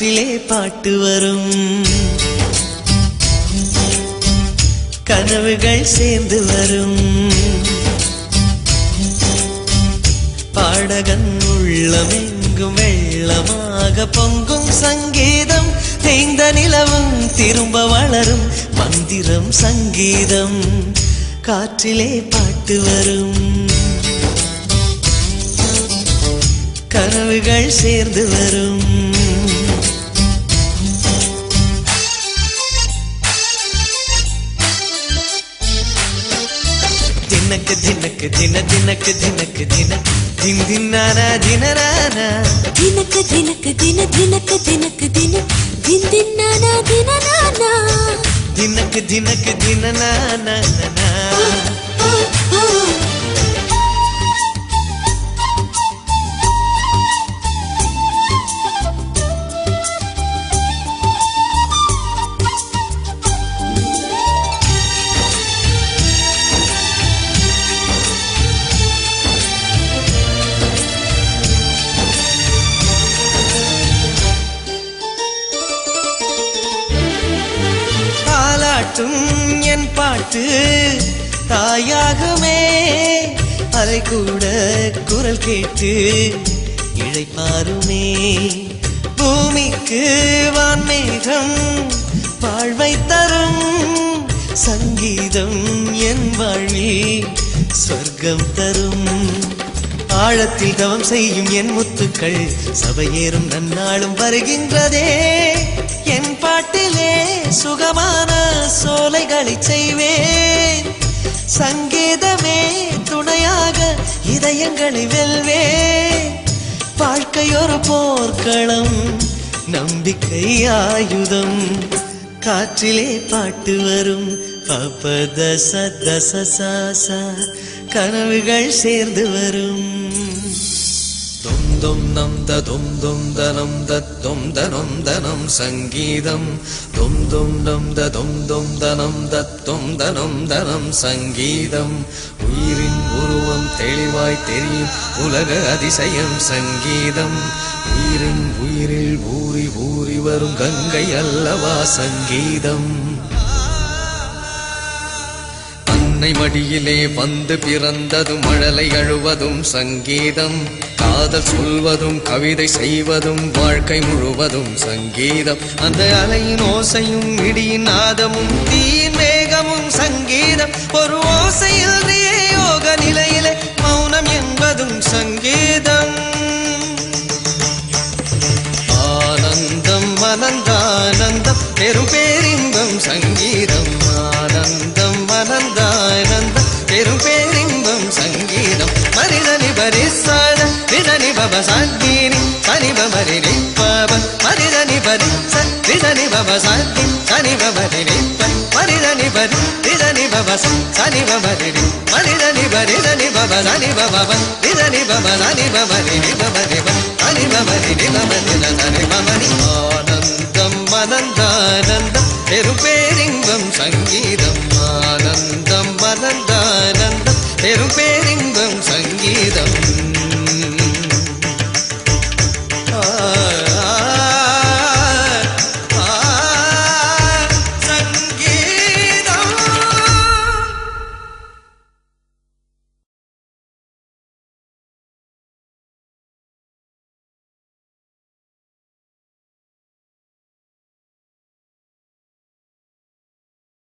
காற்றிலே பாட்டு வரும். கனவுகள் சேர்ந்து வரும். பாடகன் உள்ளமெங்கும் வெள்ளமாக பொங்கும் சங்கீதம். தேய்ந்த நிலவும் திரும்ப வளரும் மந்திரம் சங்கீதம். காற்றிலே பாட்டு வரும். கனவுகள் சேர்ந்து வரும். దినక దినక దిన దినక దినక దిన దిన్ దిన్నానా దినరానా దినక దినక దిన దినక దినక దిన దిన్ దిన్నానా దిననానా దినక దినక దిననానా தாலாட்டும் என் பாட்டு. தாயாகுமே அதை கூட குரல் கேட்டு இழைப்பாருமே. பூமிக்கு வான்மேகம் வாழ்வை தரும் சங்கீதம் என் வாழ்வில் சொர்க்கம் தரும். ஆழத்தில் தவம் செய்யும் என் முத்துக்கள் சபையேறும் நன்னாளும் வருகின்றதே. என் பாட்டிலே சுகமா சோலைகளை செய்வேன். சங்கீதமே துணையாக இதயங்களை வெல்வேன். வாழ்க்கையொரு போர்க்களம் நம்பிக்கை ஆயுதம். காற்றிலே பாட்டு வரும். பபத சத சசா கனவுகள் சேர்ந்து வரும். தும் நம் த தும் தனம் தத்தும் தனம் தனம் சங்கீதம். தும் தும் நம் த தும் தனம் தத்தும் தனம் தனம் சங்கீதம். உயிரின் உருவம் தெளிவாய் தெரியும் உலக அதிசயம் சங்கீதம். உயிரின் உயிரில் ஊறி ஊறி வரும் கங்கை அல்லவா சங்கீதம். அன்னை மடியிலே வந்து பிறந்ததும் மழலை அழுவதும் சங்கீதம் காதல் சொல்வதும் கவிதை செய்வதும் வாழ்க்கை முழுவதும் சங்கீதம். அந்த அலையின் ஓசையும் இடியின் நாதமும் தீயின் மேகமும் சங்கீதம். ஒரு ஓசையில் யோக நிலையிலே மௌனம் என்பதும் சங்கீதம். ஆனந்தம் அனந்தானந்தம் சாந்தினி சனிப மரி நிற்பவன். மரிதனி பரி சனிதனி பவ சாந்தி. சனிப மரி நிற்பன். மரிதனி பரி திதனி பவ சனிப மரி மரிதனி பரிதனி பவ சனி பவன் திதனி பவ சனி பவரி நிபமரி சனி பவரி நிபமரி சனி பவனி ஆனந்தம் மனந்தானந்தம் பெரும் பேரின்பம் சங்கீதம். ஆனந்தம் மனந்தானந்தம் பெரும் பேர்